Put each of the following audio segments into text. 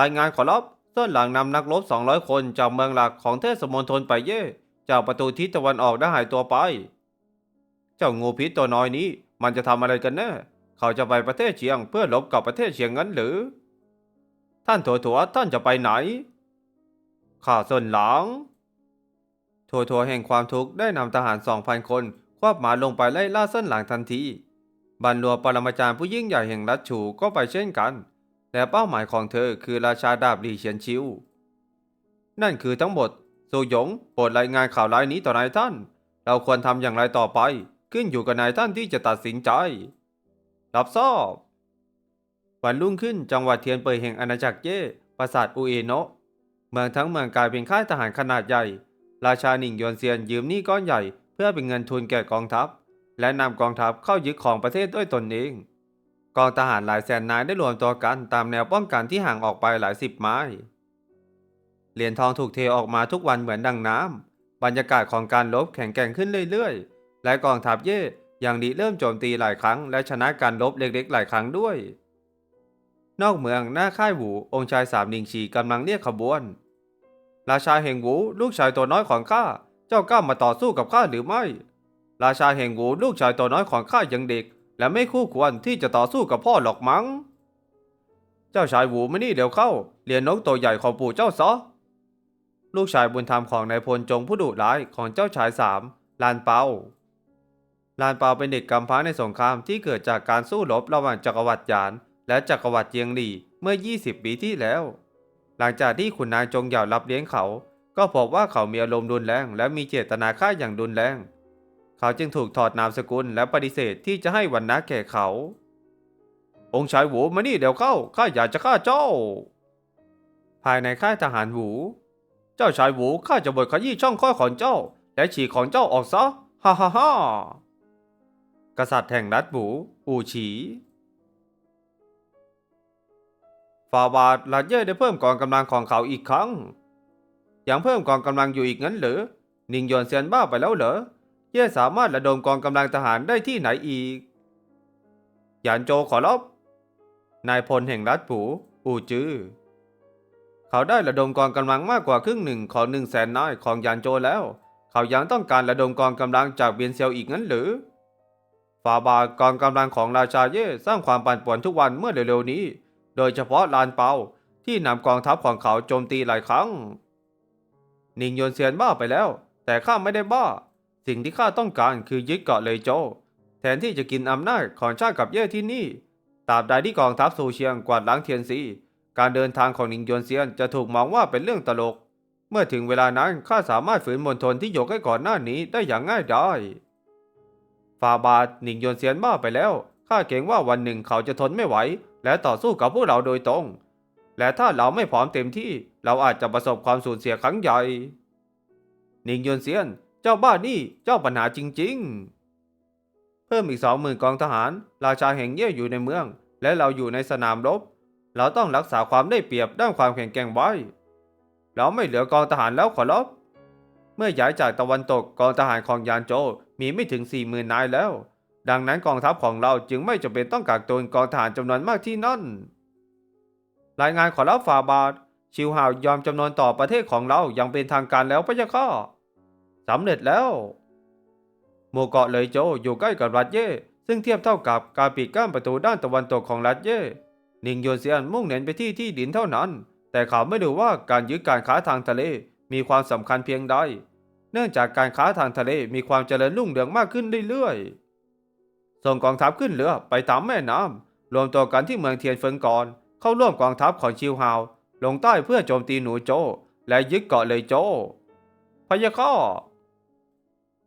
รายงานขอรับเส้นหลังนำนักรบ 200 คนจากเมืองหลักของเทศมณฑลไปเย่จากประตูทิศตะวันออกได้หายตัวไป เจ้างูพิษตัวน้อยนี้ มันจะทำอะไรกันแน่ เขาจะไปประเทศเชียงเพื่อลบกับประเทศเชียงงั้นหรือ ท่านถัวถัวท่านจะไปไหน ข้าส่วนหลังทัวทัวแห่งความทุกข์ได้นำทหารสองพันคนควบหมาลงไปไล่ล่าเส้นหลังทันทีบรรลัวปรมาจารย์ผู้ยิ่งใหญ่แห่งรัชฉูก็ไปเช่นกัน และเป้าหมายของเธอคือราชาดาบลีเฉียนชิว นั่นคือทั้งหมดสุหยงโปรดรายงานข่าวร้ายนี้ต่อนายท่าน เราควรทำอย่างไรต่อไป ขึ้นอยู่กับนายท่านที่จะตัดสินใจ รับทราบวันรุ่งขึ้นจังหวัดเทียนเปยแห่งอาณาจักรเย่ปราสาทอุเอโนะเมืองทั้งเมืองกลายเป็นค่ายทหารขนาดใหญ่ ราชาหนิงยวนเซียนยืมหนี้ก้อนใหญ่ เพื่อเป็นเงินทุนแก่กองทัพ และนำกองทัพเข้ายึดของประเทศด้วยตนเอง กองทหารหลายแสนนายได้รวมตัวกันตามแนวป้องกันที่ห่างออกไปหลายสิบไม้ เหรียญทองถูกเทออกมาทุกวันเหมือนดังน้ำ บรรยากาศของการรบแข็งแกร่งขึ้นเรื่อยๆ และกองทัพเย่อย่างดีเริ่มโจมตีหลายครั้ง และชนะการรบเล็กๆ หลายครั้งด้วย นอกเมืองหน้าค่ายหูองค์ชายสามนิงชีกำลังเรียกขบวน ราชาแห่งหูลูกชายตัวน้อยของข้า เจ้ากล้ามาต่อสู้กับข้าหรือไม่ ราชาแห่งหูลูกชายตัวน้อยของข้ายังเด็ก และไม่คู่ควรที่จะต่อสู้กับพ่อหรอกมั้ง เจ้าชายหูไมานี่เดี๋ยวเข้าเรียนนกตัวใหญ่ของปู่เจ้าซะลูกชายบุญธรรมของนายพลจงผู้ดุร้ายของเจ้าชายสามลานเปาลานเปาเป็นเด็กกำพร้าในสงครามที่เกิดจากการสู้รบระหว่างจักรวรรดิหยาน และจักรวรรดิเจียงหลี่เมื่อ 20 ปีที่แล้ว หลังจากที่ขุนนางจงเหยารับเลี้ยงเขา ก็พบว่าเขามีอารมณ์รุนแรง และมีเจตนาฆ่าอย่างรุนแรง เขาจึงถูกถอดนามสกุลและปฏิเสธที่จะให้วันนะแก่เขา องค์ชายหวูมานี่เดี๋ยวเข้าข้าอยากจะฆ่าเจ้า ภายในค่ายทหารหวู เจ้าชายหวูข้าจะบดขยี้ช่องคลอของเจ้า และฉีกของเจ้าออกซะฮ่าฮ่าฮ่ากษัตริย์แห่งรัฐหวูอูฉีฟาบาทลาเย่ได้เพิ่มกองกำลังของเขาอีกครั้ง ยังเพิ่มกองกำลังอยู่อีกงั้นหรือนิงยอนเซียนบ้าไปแล้วเหรอ เย่สามารถระดมกองกำลังทหารได้ที่ไหนอีก หยานโจขอรับ นายพลแห่งรัฐผูอูจื้อเขาได้ระดมกองกำลังมากกว่าครึ่งหนึ่งของหนึ่งแสนนายของหยานโจแล้ว เขายังต้องการระดมกองกำลังจากเบียนเซียวอีกงั้นหรือฟาบาทกองกำลังของราชาเย่สร้างความปั่นป่วนทุกวันเมื่อเร็วๆนี้ โดยเฉพาะลานเปาที่นำกองทัพของเขาโจมตีหลายครั้ง นิงยนเซียนบ้าไปแล้ว แต่ข้าไม่ได้บ้า สิ่งที่ข้าต้องการคือยึดเกาะเลยโจ แทนที่จะกินอำนาจของชาติกับเย่ที่นี่ตราบใดที่กองทัพซูเชียงกวาดล้างเทียนซีการเดินทางของนิงยวนเซียนจะถูกมองว่าเป็นเรื่องตลก เมื่อถึงเวลานั้นข้าสามารถฝืนมณฑลที่ยกให้ก่อนหน้านี้ได้อย่างง่ายดายฟาบาทนิงยวนเซียนบ้าไปแล้วข้าเกรงว่าวันหนึ่งเขาจะทนไม่ไหว และต่อสู้กับพวกเราโดยตรง และถ้าเราไม่พร้อมเต็มที่ เราอาจจะประสบความสูญเสียครั้งใหญ่นิงยวนเซียน เจ้าบ้านี่เจ้าปัญหาจริง ๆ เพิ่มอีกสองหมื่นกองทหาร ราชาแห่งเย่อยู่ในเมือง และเราอยู่ในสนามรบ เราต้องรักษาความได้เปรียบด้านความแข็งแกร่งไว้ เราไม่เหลือกองทหารแล้วขอรับ เมื่อย้ายจากตะวันตกกองทหารของยานโจมีไม่ถึงสี่หมื่นนายแล้ว ดังนั้นกองทัพของเราจึงไม่จำเป็นต้องกักตุนกองทหารจำนวนมากที่นั่น รายงานขอรับฝ่าบาทชิวหาวยอมจำนวนต่อประเทศของเราอย่างเป็นทางการแล้วพะยะค่ะ สำเร็จแล้ว หมู่เกาะเลยโจอยู่ใกล้กับรัฐเย่ซึ่งเทียบเท่ากับการปิดกั้นประตูด้านตะวันตกของรัฐเย่หนิงโยเซียนมุ่งเน้นไปที่ที่ดินเท่านั้น แต่เขาไม่รู้ว่าการยึดการค้าทางทะเลมีความสำคัญเพียงใด เนื่องจากการค้าทางทะเลมีความเจริญรุ่งเรืองมากขึ้นเรื่อยๆ ส่งกองทัพขึ้นเรือไปตามแม่น้ำรวมตัวกันที่เมืองเทียนเฟิงก่อนเข้าร่วมกองทัพของชิวฮาวลงใต้เพื่อโจมตีหนูโจ และยึดเกาะเลยโจพยะข้อ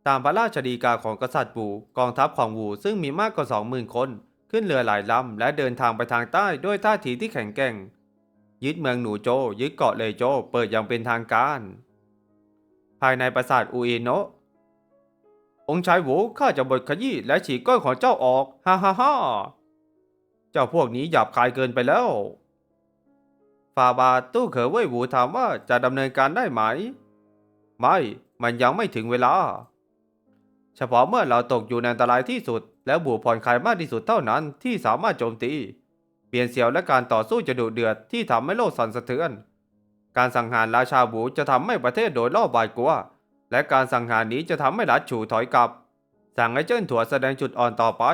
ตามพระราชดีกาของกษัตริย์บูกองทัพของวูซึ่งมีมากกว่าสองหมื่นคน ขึ้นเรือหลายลำและเดินทางไปทางใต้ด้วยท่าทีที่แข็งแกร่ง ยึดเมืองหนูโจ ยึดเกาะเลยโจ เปิดอย่างเป็นทางการ ภายในปราสาทอุเอโนะองค์ชายหูข้าจะบดขยี้และฉีกก้อยของเจ้าออก ฮ่าฮ่าฮ่าเจ้าพวกนี้หยาบคายเกินไปแล้วฟาบาตู้เขอเว่ยหูถามว่าจะดำเนินการได้ไหม ไม่ มันยังไม่ถึงเวลา เฉพาะเมื่อเราตกอยู่ในอันตรายที่สุด และบูผ่อนคลายมากที่สุดเท่านั้นที่สามารถโจมตี เปลี่ยนเสียวและการต่อสู้จะดุเดือดที่ทำให้โลกสั่นสะเทือน การสังหารราชาบูจะทำให้ประเทศโดยรอบบาดกลัว และการสังหารนี้จะทำให้รัฐฉูถอยกลับ สั่งให้เจิ้นถั่วแสดงจุดอ่อนต่อไป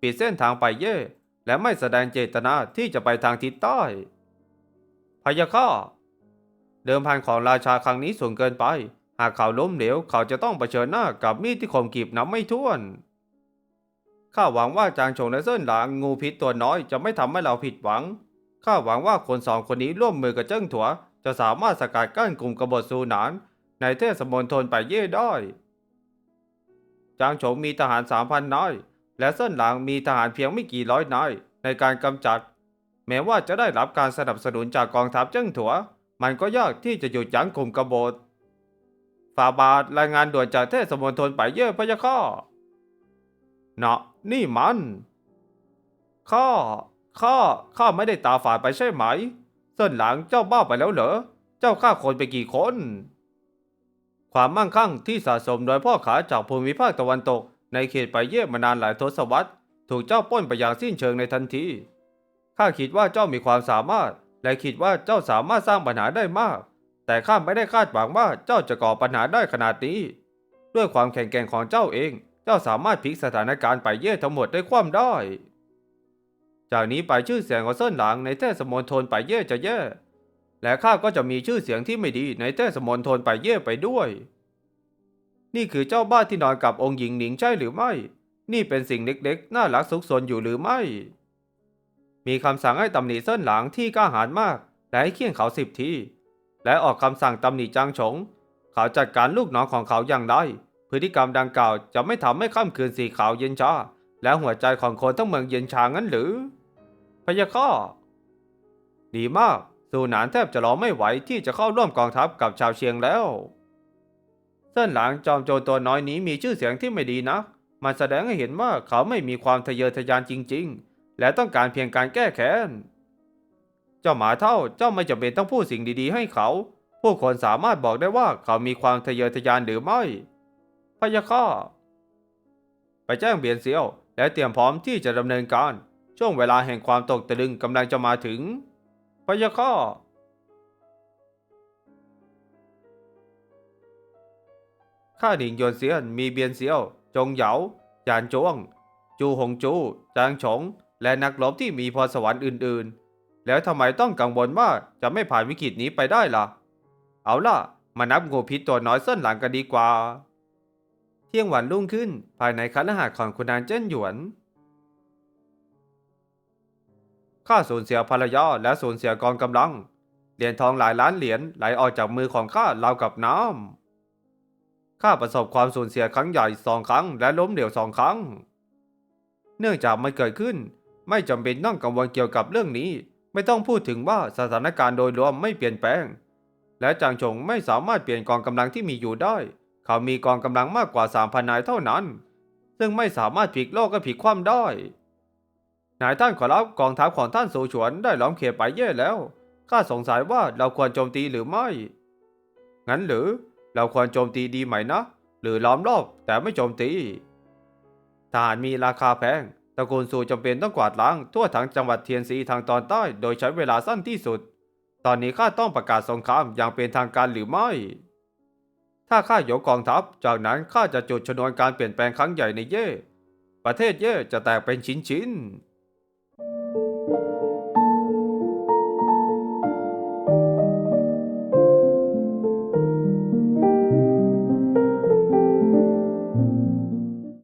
ปิดเส้นทางไปเย่และไม่แสดงเจตนาที่จะไปทางทิศใต้พยาค่าเดิมพันของราชาครั้งนี้สูงเกินไป หากเขาล้มเหลวเขาจะต้องเผชิญหน้ากับมีดที่คมกรีบนับไม่ถ้วน ข้าหวังว่าจางชงและเส้นหลางงูพิษตัวน้อยจะไม่ทำให้เราผิดหวัง ข้าหวังว่าคนสองคนนี้ร่วมมือกับเจิ้งถัว จะสามารถสกัดกั้นกลุ่มกบฏซูหนาน ในเทศมณฑลไปเย่ได้ จางโฉงมีทหารสามพันนายและเส้นหลางมีทหารเพียงไม่กี่ร้อยนายในการกำจัด แม้ว่าจะได้รับการสนับสนุนจากกองทัพเจิ้งถัว มันก็ยากที่จะหยุดยั้งกลุ่มกบฏ ฝ่าบาทรายงานด่วนจากเทศมณฑลไปเย่พะยะข้าเนาะนี่มัน ข้าข้าข้าไม่ได้ตาฝาดไปใช่ไหม เส้นหลังเจ้าบ้าไปแล้วเหรอ เจ้าฆ่าคนไปกี่คน ความมั่งคั่งที่สะสมโดยพ่อขาจากภูมิภาคตะวันตก ในเขตไปเย่มานานหลายทศวรรษ ถูกเจ้าป้นไปอย่างสิ้นเชิงในทันที ข้าคิดว่าเจ้ามีความสามารถ และคิดว่าเจ้าสามารถสร้างปัญหาได้มาก แต่ข้าไม่ได้คาดหวังว่าเจ้าจะก่อปัญหาได้ขนาดนี้ ด้วยความแข็งแกร่งของเจ้าเอง เจ้าสามารถพลิกสถานการณ์ไปเย่ทั้งหมดได้คว่ำได้ จากนี้ไปชื่อเสียงของเส้นหลังในเทศมณฑลไปเย่จะแย่ และข้าก็จะมีชื่อเสียงที่ไม่ดีในเทศมณฑลไปเย่ไปด้วย นี่คือเจ้าบ้านที่นอนกับองค์หญิงหนิงใช่หรือไม่ นี่เป็นสิ่งเล็กๆ น่ารักซุกซนอยู่หรือไม่ มีคำสั่งให้ตำหนิเส้นหลังที่กล้าหาญมาก และให้เคี่ยงเขาสิบที และออกคำสั่งตำหนิจางฉง เขาจัดการลูกน้องของเขาอย่างไรพฤติกรรมดังกล่าวจะไม่ทำให้ค่ำคืนสีขาวเย็นชาและหัวใจของคนทั้งเมืองเย็นชางั้นหรือพยะข้อดีมาก สูหนานแทบจะรอไม่ไหวที่จะเข้าร่วมกองทัพกับชาวเชียงแล้ว เส้นหลังจอมโจรตัวน้อยนี้มีชื่อเสียงที่ไม่ดีนักมันแสดงให้เห็นว่าเขาไม่มีความทะเยอทะยานจริง ๆ และต้องการเพียงการแก้แค้น เจ้าหมาเท่าเจ้าไม่จำเป็นต้องพูดสิ่งดีๆ ให้เขา ผู้คนสามารถบอกได้ว่าเขามีความทะเยอทะยานหรือไม่พยะข้าไปแจ้งเบียนเซียว และเตรียมพร้อมที่จะดำเนินการ ช่วงเวลาแห่งความตกตะลึงกำลังจะมาถึงพยะข้าข้าหนิงหยวนเซียนมีเบียนเซียว จงเหยาจานจวง จูหงจู จางฉง และนักรบที่มีพรสวรรค์อื่น ๆ แล้วทำไมต้องกังวลว่าจะไม่ผ่านวิกฤตนี้ไปได้ล่ะ เอาล่ะ มานับงูพิษตัวน้อยเส้นหลังกันดีกว่า เที่ยงวันรุ่งขึ้นภายในคฤหาสน์ของคุณนางเจิ้นหยวนข้าสูญเสียภรรยาและสูญเสียกองกำลัง เหรียญทองหลายล้านเหรียญไหลออกจากมือของข้าราวกับน้ำข้าประสบความสูญเสียครั้งใหญ่สองครั้ง และล้มเหลวสองครั้ง เนื่องจากมันเกิดขึ้น ไม่จำเป็นต้องกังวลเกี่ยวกับเรื่องนี้ ไม่ต้องพูดถึงว่าสถานการณ์โดยรวมไม่เปลี่ยนแปลง และจางชงไม่สามารถเปลี่ยนกองกำลังที่มีอยู่ได้ เขามีกองกำลังมากกว่า3,000นายเท่านั้น ซึ่งไม่สามารถพลิกโลกก็พลิกคว่ำได้นายท่านขอรับกองทัพของท่านสูฉวนได้ล้อมเขตไปเย่แล้วข้าสงสัยว่าเราควรโจมตีหรือไม่ งั้นหรือเราควรโจมตีดีไหมนะ หรือล้อมรอบแต่ไม่โจมตีทหารมีราคาแพง ตระกูลซูจำเป็นต้องกวาดล้างทั่วทั้งจังหวัดเทียนซีทางตอนใต้โดยใช้เวลาสั้นที่สุด ตอนนี้ข้าต้องประกาศสงครามอย่างเป็นทางการหรือไม่ ถ้าข้ายกกองทัพ จากนั้นข้าจะจุดชนวนการเปลี่ยนแปลงครั้งใหญ่ในเย่ ประเทศเย่จะแตกเป็นชิ้นๆ